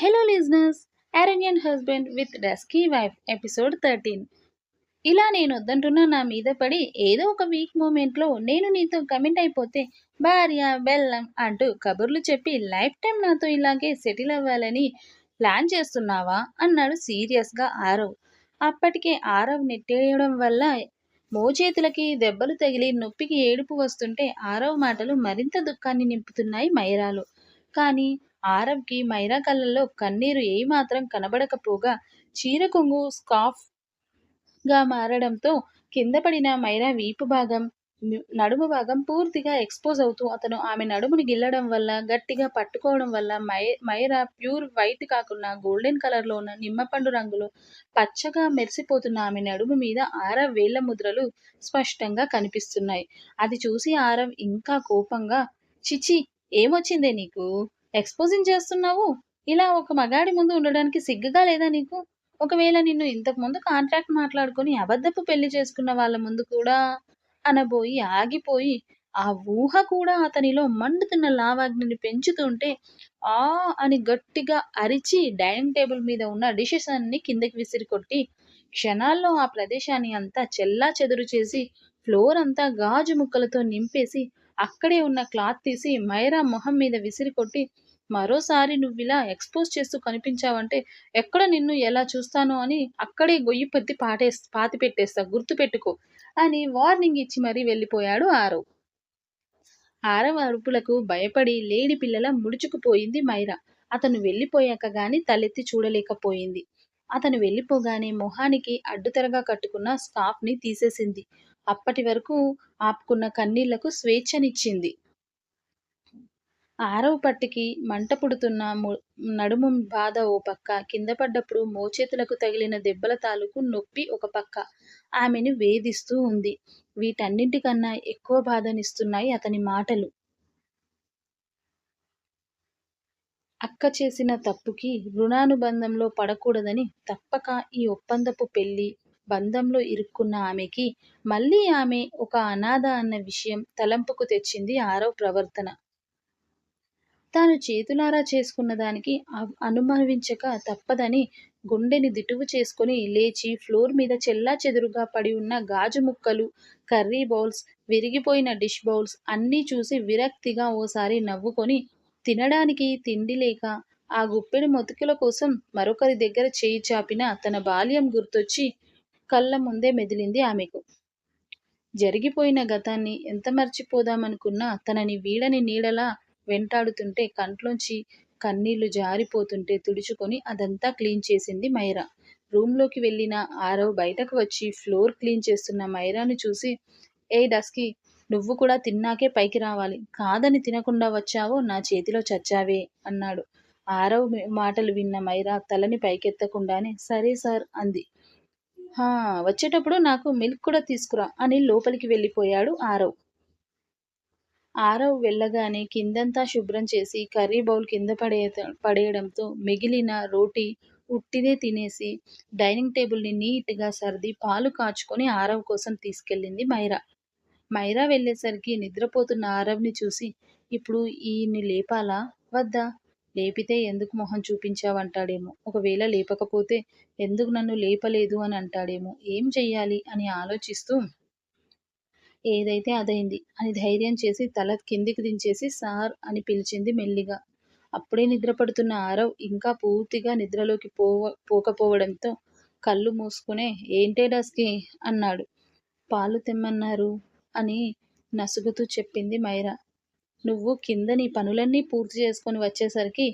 Hello listeners అరేంజియన్ husband with dusky wife episode thirteen ఇలా నేను వద్దంటున్నా నా మీద పడి ఏదో ఒక వీక్ మూమెంట్లో నేను నీతో కమిట్ అయిపోతే భార్య బెల్లం అంటూ కబుర్లు చెప్పి లైఫ్ టైం నాతో ఇలాగే సెటిల్ అవ్వాలని ప్లాన్ చేస్తున్నావా? అన్నాడు సీరియస్గా ఆరవ్. అప్పటికే ఆరవ్ నెట్టేయడం వల్ల మోచేతులకి దెబ్బలు తగిలి నొప్పికి ఏడుపు వస్తుంటే ఆరవ్ మాటలు మరింత దుఃఖాన్ని నింపుతున్నాయి మైరాలు. కానీ ఆరంకి మైరా కళ్ళల్లో కన్నీరు ఏమాత్రం కనబడకపోగా చీర కొంగు స్కాఫ్గా మారడంతో కింద పడిన మైరా వీపు భాగం నడుము భాగం పూర్తిగా ఎక్స్పోజ్ అవుతూ అతను ఆమె నడుముని గిల్లడం వల్ల గట్టిగా పట్టుకోవడం వల్ల మై మైరా ప్యూర్ వైట్ కాకుండా గోల్డెన్ కలర్లో ఉన్న నిమ్మపండు రంగులో పచ్చగా మెరిసిపోతున్న ఆమె నడుము మీద ఆరవ్ వేళ్ళ ముద్రలు స్పష్టంగా కనిపిస్తున్నాయి. అది చూసి ఆరవ్ ఇంకా కోపంగా చిచి ఏమొచ్చిందే నీకు? ఎక్స్పోజింగ్ చేస్తున్నావు? ఇలా ఒక మగాడి ముందు ఉండడానికి సిగ్గుగా లేదా నీకు? ఒకవేళ నిన్ను ఇంతకు ముందు కాంట్రాక్ట్ మాట్లాడుకొని అబద్ధపు పెళ్ళి చేసుకున్న వాళ్ళ ముందు కూడా అనబోయి ఆగిపోయి ఆ ఊహ కూడా అతనిలో మండుతున్న లావాగ్నిని పెంచుతుంటే ఆ అని గట్టిగా అరిచి డైనింగ్ టేబుల్ మీద ఉన్న డిషెస్ అన్ని కిందకి విసిరి కొట్టి క్షణాల్లో ఆ ప్రదేశాన్ని అంతా చెల్లా చెదురు చేసి ఫ్లోర్ అంతా గాజు ముక్కలతో నింపేసి అక్కడే ఉన్న క్లాత్ తీసి మైరా మొహం మీద విసిరి కొట్టి మరోసారి నువ్విలా ఎక్స్పోజ్ చేస్తూ కనిపించావంటే ఎక్కడ నిన్ను ఎలా చూస్తానో అని అక్కడే గొయ్యి పెద్ది పాటే పాతి పెట్టేస్తా గుర్తు పెట్టుకో అని వార్నింగ్ ఇచ్చి మరీ వెళ్ళిపోయాడు ఆరవ్ ఆరవ అరుపులకు భయపడి లేడి పిల్లల ముడుచుకుపోయింది మైరా. అతను వెళ్ళిపోయాక గాని తలెత్తి చూడలేకపోయింది. అతను వెళ్ళిపోగానే మొహానికి అడ్డుతెరగా కట్టుకున్న స్కార్ఫ్ని తీసేసింది. అప్పటి వరకు ఆపుకున్న కన్నీళ్ళకు స్వేచ్ఛనిచ్చింది. ఆరవ పట్టికి మంట పుడుతున్న ము- నడుము బాధ ఓ పక్క కింద పడ్డప్పుడు మోచేతులకు తగిలిన దెబ్బల తాలూకు నొప్పి ఒక పక్క. ఆమెను వేధిస్తూ ఉంది. వీటన్నింటికన్నా ఎక్కువ బాధనిస్తున్నాయి అతని మాటలు. అక్క చేసిన తప్పుకి రుణానుబంధంలో పడకూడదని తప్పక ఈ ఒప్పందపు పెళ్ళి బంధంలో ఇరుక్కున్న ఆమెకి మళ్ళీ ఆమె ఒక అనాథ అన్న విషయం తలంపుకు తెచ్చింది ఆరవ్ ప్రవర్తన. తాను చేతులారా చేసుకున్న దానికి అ- అనుభవించక తప్పదని గుండెని దిటువు చేసుకుని లేచి ఫ్లోర్ మీద చెల్లా చెదురుగా పడి ఉన్న గాజు ముక్కలు కర్రీ బౌల్స్ విరిగిపోయిన డిష్ బౌల్స్ అన్నీ చూసి విరక్తిగా ఓసారి నవ్వుకొని తినడానికి తిండి లేక ఆ గుప్పెడు మొతుకుల కోసం మరొకరి దగ్గర చేయి చాపిన తన బాల్యం గుర్తొచ్చి కళ్ళ ముందే మెదిలింది ఆమెకు. జరిగిపోయిన గతాన్ని ఎంత మర్చిపోదామనుకున్నా తనని వీడని నీడలా వెంటాడుతుంటే కంట్లోంచి కన్నీళ్ళు జారిపోతుంటే తుడుచుకొని అదంతా క్లీన్ చేసింది మైరా. రూమ్లోకి వెళ్ళిన ఆరవ్ బయటకు వచ్చి ఫ్లోర్ క్లీన్ చేస్తున్న మైరాని చూసి ఏ డస్కి నువ్వు కూడా తిన్నాకే పైకి రావాలి. కాదని తినకుండా వచ్చావో నా చేతిలో చచ్చావే అన్నాడు. ఆరవ్ మాటలు విన్న మైరా తలని పైకెత్తకుండానే సరే సార్ అంది. వచ్చేటప్పుడు నాకు మిల్క్ కూడా తీసుకురా అని లోపలికి వెళ్ళిపోయాడు ఆరవ్. ఆరవ్ వెళ్ళగానే కిందంతా శుభ్రం చేసి కర్రీ బౌల్ కింద పడే పడేయడంతో మిగిలిన రోటీ ఉట్టిదే తినేసి డైనింగ్ టేబుల్ని నీట్గా సర్ది పాలు కాచుకొని ఆరవ్ కోసం తీసుకెళ్ళింది మైరా. మైరా వెళ్ళేసరికి నిద్రపోతున్న ఆరవ్ని చూసి ఇప్పుడు ఈయన్ని లేపాలా? వద్దా? లేపితే ఎందుకు మొహం చూపించావంటాడేమో. ఒకవేళ లేపకపోతే ఎందుకు నన్ను లేపలేదు అని అంటాడేమో. ఏం చెయ్యాలి అని ఆలోచిస్తూ ఏదైతే అదైంది అని ధైర్యం చేసి తల కిందికి దించేసి సార్ అని పిలిచింది మెల్లిగా. అప్పుడే నిద్రపడుతున్న ఆరవ్ ఇంకా పూర్తిగా నిద్రలోకి పోవ పోకపోవడంతో కళ్ళు మూసుకునే ఏంటే డస్కి అన్నాడు. పాలు తెమ్మన్నారు అని నసుగుతూ చెప్పింది మైరా. నువ్వు కింద నీ పనులన్నీ పూర్తి చేసుకొని వచ్చేసరికి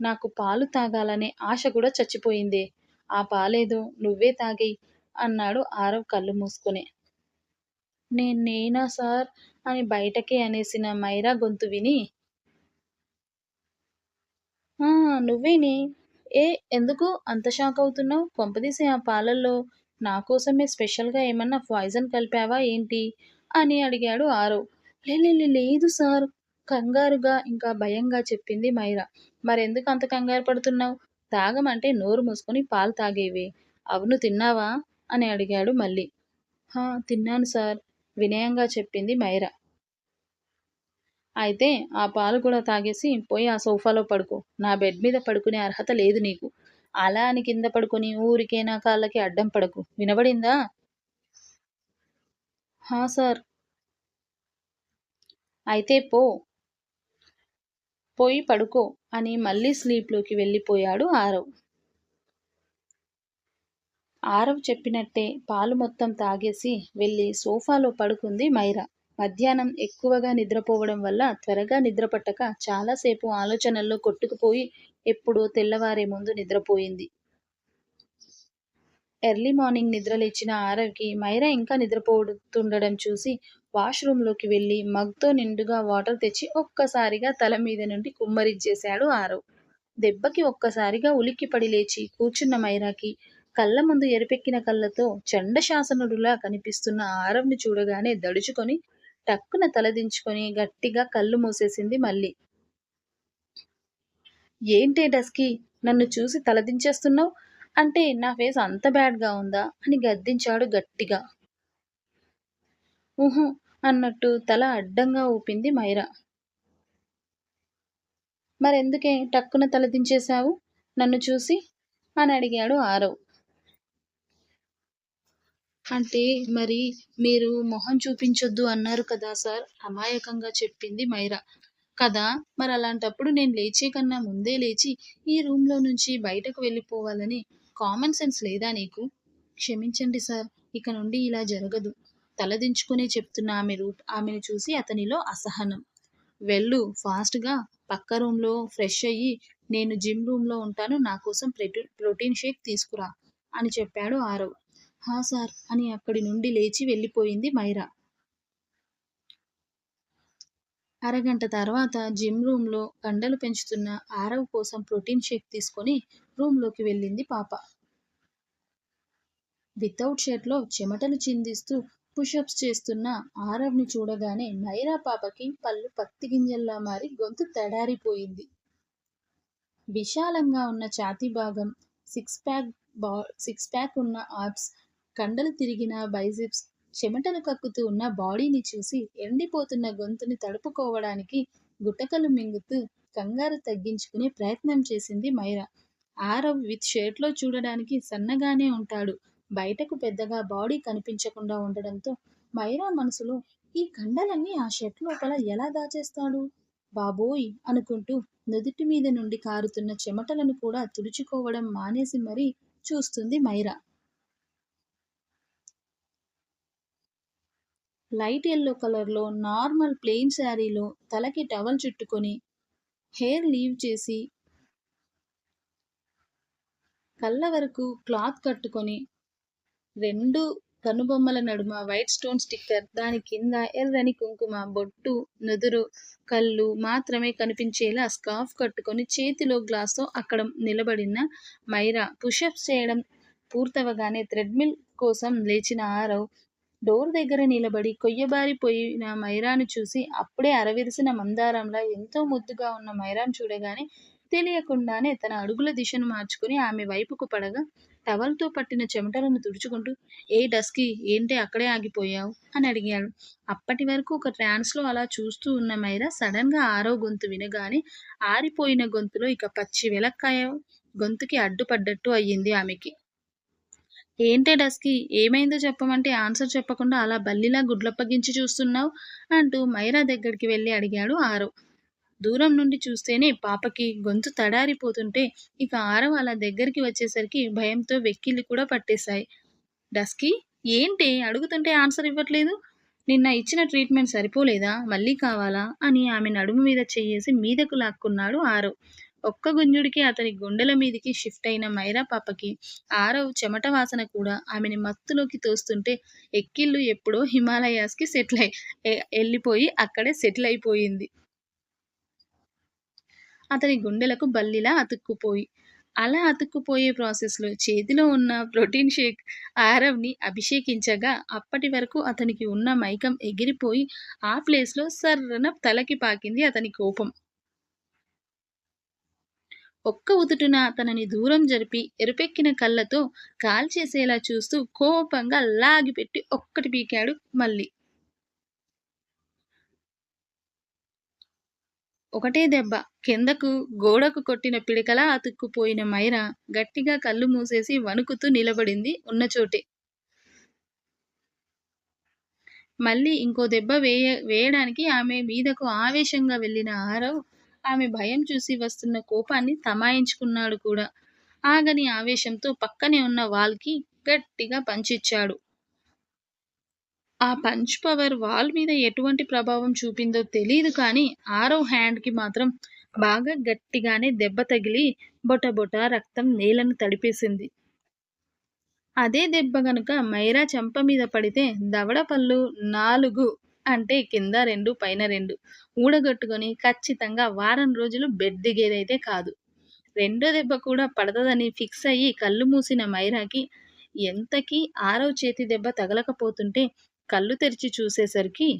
నాకు పాలు తాగాలనే ఆశ కూడా చచ్చిపోయిందే. ఆ పాలేదో నువ్వే తాగేయి అన్నాడు ఆరవ్ కళ్ళు మూసుకునే. నేను నేనా సార్? అని బయటకే అనేసిన మైరా గొంతు విని "ఆ, నువ్వేనే? ఏ ఎందుకు అంత షాక్ అవుతున్నావు? కొంపదీసి ఆ పాలల్లో నా కోసమే స్పెషల్గా ఏమన్నా పాయిజన్ కలిపావా ఏంటి? అని అడిగాడు ఆరవ్. లే, లే, లేదు సార్. కంగారుగా ఇంకా భయంగా చెప్పింది మైరా. మరెందుకు అంత కంగారు పడుతున్నావు? తాగమంటే నోరు మూసుకొని పాలు తాగేవి. అవును తిన్నావా? అని అడిగాడు మళ్ళీ. "హా, తిన్నాను సార్ వినయంగా చెప్పింది మైరా. అయితే ఆ పాలు కూడా తాగేసి పోయి ఆ సోఫాలో పడుకో. నా బెడ్ మీద పడుకునే అర్హత లేదు నీకు. అలా అని కింద పడుకొని ఊరికే నా కాళ్ళకి అడ్డం పడకు. వినబడిందా? హా సార్. అయితే పో. పోయి పడుకో అని మళ్ళీ స్లీప్లోకి వెళ్ళిపోయాడు ఆరవ్. ఆరవ్ చెప్పినట్టే పాలు మొత్తం తాగేసి వెళ్ళి సోఫాలో పడుకుంది మైరా. మధ్యాహ్నం ఎక్కువగా నిద్రపోవడం వల్ల త్వరగా నిద్రపట్టక చాలాసేపు ఆలోచనల్లో కొట్టుకుపోయి ఎప్పుడో తెల్లవారే ముందు నిద్రపోయింది. ఎర్లీ మార్నింగ్ నిద్రలేచిన ఆరవ్కి మైరా ఇంకా నిద్రపోతుండడం చూసి వాష్రూమ్లోకి వెళ్ళి మగ్తో నిండుగా వాటర్ తెచ్చి ఒక్కసారిగా తల మీద నుండి కుమ్మరించేశాడు ఆరవ్ దెబ్బకి ఒక్కసారిగా ఉలిక్కిపడి లేచి కూర్చున్న మైరాకి కళ్ళ ముందు ఎరిపెక్కిన కళ్ళతో చండశాసనుడులా కనిపిస్తున్న ఆరవ్ని చూడగానే దడుచుకొని టక్కున తలదించుకొని గట్టిగా కళ్ళు మూసేసింది మళ్ళీ. ఏంటే డస్కి నన్ను చూసి తలదించేస్తున్నావు అంటే నా ఫేస్ అంత బ్యాడ్గా ఉందా? అని గద్దించాడు గట్టిగా. ఊహు అన్నట్టు తల అడ్డంగా ఊపింది మైరా. మరెందుకే టక్కున తలదించేశావు నన్ను చూసి అని అడిగాడు ఆరవ్. అంటే మరి మీరు మొహం చూపించొద్దు అన్నారు కదా సార్ అమాయకంగా చెప్పింది మైరా. కదా మరి అలాంటప్పుడు నేను లేచే కన్నా ముందే లేచి ఈ రూమ్లో నుంచి బయటకు వెళ్ళిపోవాలని కామన్ సెన్స్ లేదా నీకు? క్షమించండి సార్ ఇక నుండి ఇలా జరగదు. తలదించుకునే చెప్తున్న ఆమె రూప్ ఆమెను చూసి అతనిలో అసహనం. వెళ్ళు ఫాస్ట్గా పక్క రూమ్లో ఫ్రెష్ అయ్యి నేను జిమ్ రూమ్లో ఉంటాను నా కోసం ప్రోటీన్ షేక్ తీసుకురా అని చెప్పాడు ఆరవ్. హా సార్ అని అక్కడి నుండి లేచి వెళ్ళిపోయింది మైరా. అరగంట తర్వాత జిమ్ రూమ్లో కండలు పెంచుతున్న ఆరవ్ కోసం ప్రోటీన్ షేక్ తీసుకొని రూమ్లోకి వెళ్ళింది పాప. వితౌట్ షర్ట్లో చెమటలు చిందిస్తూ పుషప్స్ చేస్తున్న ఆరవ్ని చూడగానే నైరా పాపకి పళ్ళు పత్తి గింజల్లా మారి గొంతు తడారిపోయింది. విశాలంగా ఉన్న ఛాతీ భాగం సిక్స్ ప్యాక్ బా సిక్స్ ప్యాక్ ఉన్న ఆర్బ్స్ కండలు తిరిగిన బైజిప్స్ చెమటలు కక్కుతూ ఉన్న బాడీని చూసి ఎండిపోతున్న గొంతుని తడుపుకోవడానికి గుటకలు మింగుతూ కంగారు తగ్గించుకునే ప్రయత్నం చేసింది మైరా. ఆరవ్ విత్ షర్ట్లో చూడడానికి సన్నగానే ఉంటాడు. బయటకు పెద్దగా బాడీ కనిపించకుండా ఉండడంతో మైరా మనసులో ఈ కండలన్నీ ఆ షర్ట్ లోపల ఎలా దాచేస్తాడు? బాబోయ్! అనుకుంటూ నుదుటి మీద నుండి కారుతున్న చెమటలను కూడా తుడుచుకోవడం మానేసి మరీ చూస్తుంది మైరా. లైట్ ఎల్లో కలర్లో నార్మల్ ప్లెయిన్ శారీలో తలకి టవల్ చుట్టుకొని హెయిర్ లీవ్ చేసి కళ్ళ వరకు క్లాత్ కట్టుకొని రెండు కనుబొమ్మల నడుమ వైట్ స్టోన్ స్టిక్కర్ దాని కింద ఎర్రని కుంకుమ బొట్టు నుదురు కళ్ళు మాత్రమే కనిపించేలా స్కార్ఫ్ కట్టుకొని చేతిలో గ్లాస్తో అక్కడ నిలబడిన మైరా పుషప్స్ చేయడం పూర్తవగానే థ్రెడ్మిల్ కోసం లేచిన ఆరవ్ డోర్ దగ్గర నిలబడి కొయ్యబారిపోయిన మైరాను చూసి అప్పుడే అరవిరిసిన మందారంలా ఎంతో ముద్దుగా ఉన్న మైరాను చూడగానే తెలియకుండానే తన అడుగుల దిశను మార్చుకుని ఆమె వైపుకు పడగా టవల్తో పట్టిన చెమటలను తుడుచుకుంటూ ఏ డస్కి ఏంటి అక్కడే ఆగిపోయావు? అని అడిగాడు. అప్పటి వరకు ఒక ట్రాన్స్లో అలా చూస్తూ ఉన్న మైరా సడన్గా ఆరో గొంతు వినగానే ఆరిపోయిన గొంతులో ఇక పచ్చి వెలక్కాయ గొంతుకి అడ్డుపడ్డట్టు అయ్యింది ఆమెకి. ఏంటే డస్కి ఏమైందో చెప్పమంటే ఆన్సర్ చెప్పకుండా అలా బల్లిలా గుడ్లప్పగించి చూస్తున్నావు? అంటూ మైరా దగ్గరికి వెళ్ళి అడిగాడు ఆరో. దూరం నుండి చూస్తేనే పాపకి గొంతు తడారిపోతుంటే ఇక ఆరవ అలా దగ్గరికి వచ్చేసరికి భయంతో వెక్కిళ్ళు కూడా పట్టేశాయి. డస్కి ఏంటి? అడుగుతుంటే ఆన్సర్ ఇవ్వట్లేదు. నిన్న ఇచ్చిన ట్రీట్మెంట్ సరిపోలేదా? మళ్ళీ కావాలా? అని ఆమె నడుము మీద చేయేసి మీదకు లాక్కున్నాడు ఆరవ్ ఒక్క గుంజుడికి అతని గుండెల మీదికి షిఫ్ట్ అయిన మైరా పాపకి ఆరవ్ చెమట వాసన కూడా ఆమెని మత్తులోకి తోస్తుంటే ఎక్కిళ్ళు ఎప్పుడో హిమాలయాస్కి సెటిల్ అయి వెళ్ళిపోయి అక్కడే సెటిల్ అయిపోయింది. అతని గుండెలకు బల్లిలా అతుక్కుపోయి. అలా అతుక్కుపోయే ప్రాసెస్లో చేతిలో ఉన్న ప్రోటీన్ షేక్ ఆరవ్ని అభిషేకించగా అప్పటి వరకు అతనికి ఉన్న మైకం ఎగిరిపోయి ఆ ప్లేస్లో సర్రన తలకి పాకింది అతని కోపం. ఒక్క ఉదుటున తనని దూరం జరిపి ఎరుపెక్కిన కళ్ళతో కాల్చేసేలా చూస్తూ కోపంగా లాగిపెట్టి ఒక్కటి పీకాడు మళ్ళీ. ఒకటే దెబ్బ. కిందకు గోడకు కొట్టిన పిడకలా అతుక్కుపోయిన మైరా గట్టిగా కళ్ళు మూసేసి వణుకుతూ నిలబడింది ఉన్నచోటే మళ్ళీ ఇంకో దెబ్బ వేయ వేయడానికి ఆమె మీదకు ఆవేశంగా వెళ్ళిన ఆరవ్ ఆమె భయం చూసి వస్తున్న కోపాన్ని తమాయించుకున్నాడు కూడా. ఆగని ఆవేశంతో పక్కనే ఉన్న వాల్కి గట్టిగా పంచిచ్చాడు. ఆ పంచ్ పవర్ వాల్ మీద ఎటువంటి ప్రభావం చూపిందో తెలియదు కానీ ఆరో హ్యాండ్కి మాత్రం బాగా గట్టిగానే దెబ్బ తగిలి బొటబొట రక్తం నేలను తడిపేసింది. అదే దెబ్బ గనుక మైరా చెంప మీద పడితే దవడ పళ్ళు నాలుగు అంటే కింద రెండు పైన రెండు ఊడగొట్టుకొని ఖచ్చితంగా వారం రోజులు బెడ్ దిగేదైతే కాదు. రెండో దెబ్బ కూడా పడతదని ఫిక్స్ అయ్యి కళ్ళు మూసిన మైరాకి ఎంతకీ ఆరో చేతి దెబ్బ తగలకపోతుంటే కళ్ళు తెరిచి చూసేసరికి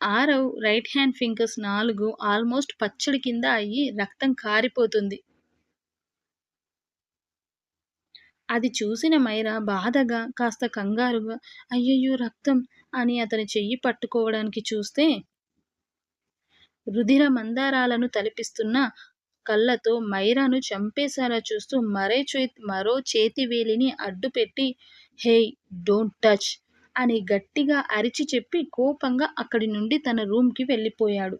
ఆరవ్ రైట్ హ్యాండ్ ఫింగర్స్ నాలుగు ఆల్మోస్ట్ పచ్చడి కింద అయ్యి రక్తం కారిపోతుంది. అది చూసిన మైరా బాధగా కాస్త కంగారుగా అయ్యయ్యో రక్తం అని అతని చెయ్యి పట్టుకోవడానికి చూస్తే రుధిర మందారాలను తలిపిస్తున్న కళ్ళతో మైరాను చంపేశారా చూస్తూ మరే చే మరో చేతి వేలిని అడ్డుపెట్టి హేయ్ డోంట్ టచ్ అని గట్టిగా అరిచి చెప్పి కోపంగా అక్కడి నుండి తన రూమ్కి వెళ్ళిపోయాడు.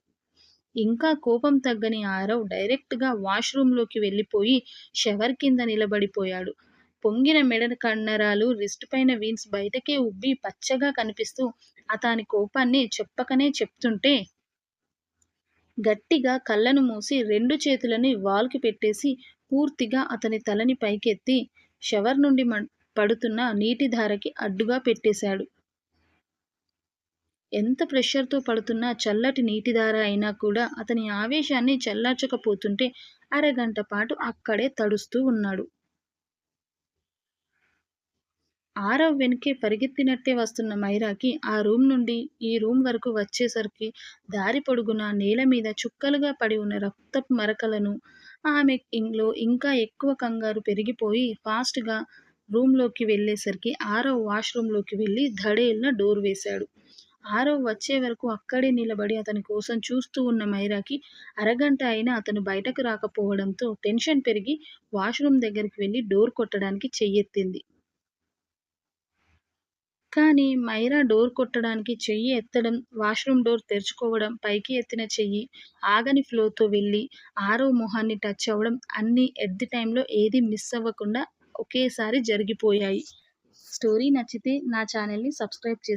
ఇంకా కోపం తగ్గని ఆరవ్ డైరెక్ట్గా వాష్రూమ్లోకి వెళ్ళిపోయి షవర్ కింద నిలబడిపోయాడు. పొంగిన మెడ కండరాలు రిస్ట్ పైన వీన్స్ బయటకే ఉబ్బి పచ్చగా కనిపిస్తూ అతని కోపాన్ని చెప్పకనే చెప్తుంటే గట్టిగా కళ్ళను మూసి రెండు చేతులని వాల్కి పెట్టేసి పూర్తిగా అతని తలని పైకెత్తి షవర్ నుండి పడుతున్న నీటి ధారకి అడ్డుగా పెట్టేశాడు. ఎంత ప్రెషర్తో పడుతున్న చల్లటి నీటిధార అయినా కూడా అతని ఆవేశాన్ని చల్లార్చకపోతుంటే అరగంట పాటు అక్కడే తడుస్తూ ఉన్నాడు. ఆరవ్ వెనకే పరిగెత్తినట్టే వస్తున్న మైరాకి ఆ రూమ్ నుండి ఈ రూమ్ వరకు వచ్చేసరికి దారి పొడుగున నేల మీద చుక్కలుగా పడి ఉన్న రక్తపు మరకలను ఆమె ఇంట్లో ఇంకా ఎక్కువ కంగారు పెరిగిపోయి ఫాస్ట్గా రూమ్లోకి వెళ్ళేసరికి ఆరవ్ వాష్రూమ్లోకి వెళ్ళి ధడేల్న డోర్ వేశాడు. ఆరవ్ వచ్చే వరకు అక్కడే నిలబడి అతని కోసం చూస్తూ ఉన్న మైరాకి అరగంట అయినా అతను బయటకు రాకపోవడంతో టెన్షన్ పెరిగి వాష్రూమ్ దగ్గరికి వెళ్ళి డోర్ కొట్టడానికి చెయ్యెత్తింది. కానీ మైరా డోర్ కొట్టడానికి చెయ్యి ఎత్తడం వాష్రూమ్ డోర్ తెరుచుకోవడం పైకి ఎత్తిన చెయ్యి ఆగని ఫ్లోతో వెళ్ళి ఆరో మొహాన్ని టచ్ అవ్వడం అన్నీ ఎట్ ది టైంలో ఏది మిస్ అవ్వకుండా ఒకేసారి జరిగిపోయాయి. స్టోరీ నచ్చితే నా ఛానల్ని సబ్స్క్రైబ్ చేసి